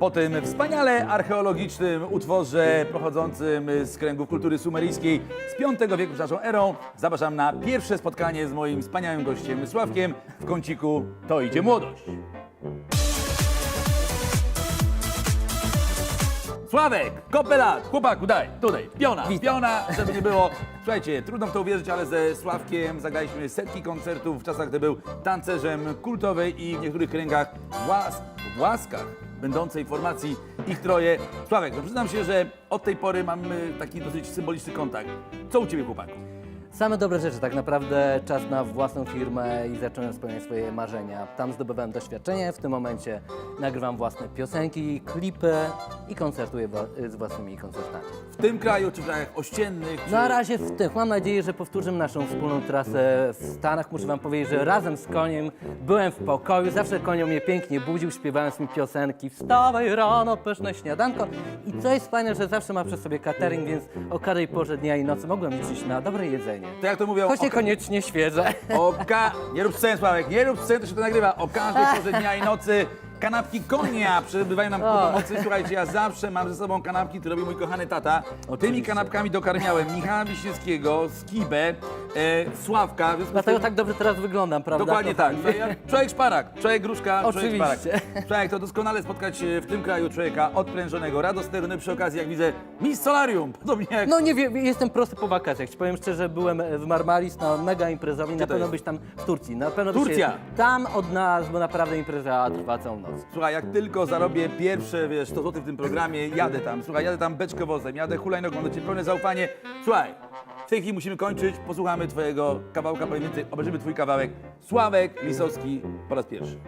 Po tym wspaniale archeologicznym utworze pochodzącym z kręgów kultury sumeryjskiej z V wieku przed naszą erą zapraszam na pierwsze spotkanie z moim wspaniałym gościem Sławkiem w kąciku To idzie młodość. Sławek, kopelat, chłopaku, daj, tutaj, piona, piona, żeby nie było. Słuchajcie, trudno w to uwierzyć, ale ze Sławkiem zagraliśmy setki koncertów w czasach, gdy był tancerzem kultowej i w niektórych kręgach łas, łaskach będącej formacji ich troje. Sławek, no przyznam się, że od tej pory mamy taki dosyć symboliczny kontakt. Co u Ciebie, chłopaku? Same dobre rzeczy, tak naprawdę czas na własną firmę i zacząłem spełniać swoje marzenia. Tam zdobywałem doświadczenie, w tym momencie nagrywam własne piosenki, klipy i koncertuję wa- z własnymi koncertami. W tym kraju, czy w krajach ościennych, czy... Na razie w tych. Mam nadzieję, że powtórzymy naszą wspólną trasę w Stanach. Muszę Wam powiedzieć, że razem z koniem byłem w pokoju. Zawsze konio mnie pięknie budził, śpiewając mi piosenki. Wstawaj rano, pyszne śniadanko. I co jest fajne, że zawsze ma przy sobie catering, więc o każdej porze dnia i nocy mogłem liczyć na dobre jedzenie. To jak to mówią... Choć o- niekoniecznie świeże. O ka... Nie rób scen, Sławek, nie rób scen, to się to nagrywa. O każdej porze dnia i nocy kanapki konia przebywają nam ku O. pomocy. Słuchajcie, ja zawsze mam ze sobą kanapki, które robi mój kochany tata. Tymi kanapkami dokarmiałem Michała Wiśniewskiego, Skibę, e, Sławka. W związku z Dlatego tym- tak dobrze teraz wyglądam, prawda? Dokładnie tak. kochani? Ja- Człowiek szparak, człowiek gruszka, człowiek Oczywiście. szparak. Człowiek to doskonale spotkać e, w tym kraju człowieka odprężonego, radosnego, przy okazji, jak widzę, Miss Solarium, podobnie jak No nie wiem, jestem prosty po wakacjach. Ci powiem szczerze, byłem w Marmaris na mega imprezowi. Na to pewno jest? być tam w Turcji. Na pewno byś Turcja. się tam odnalazł, bo naprawdę impreza trwa całą noc. Słuchaj, jak tylko zarobię pierwsze, wiesz, 100 zł w tym programie, jadę tam. Słuchaj, jadę tam beczkowozem, jadę hulajnogą, do Ciebie pełne zaufanie. Słuchaj, w tej chwili musimy kończyć, posłuchamy Twojego kawałka, więcej, obejrzymy Twój kawałek. Sławek Lisowski po raz pierwszy.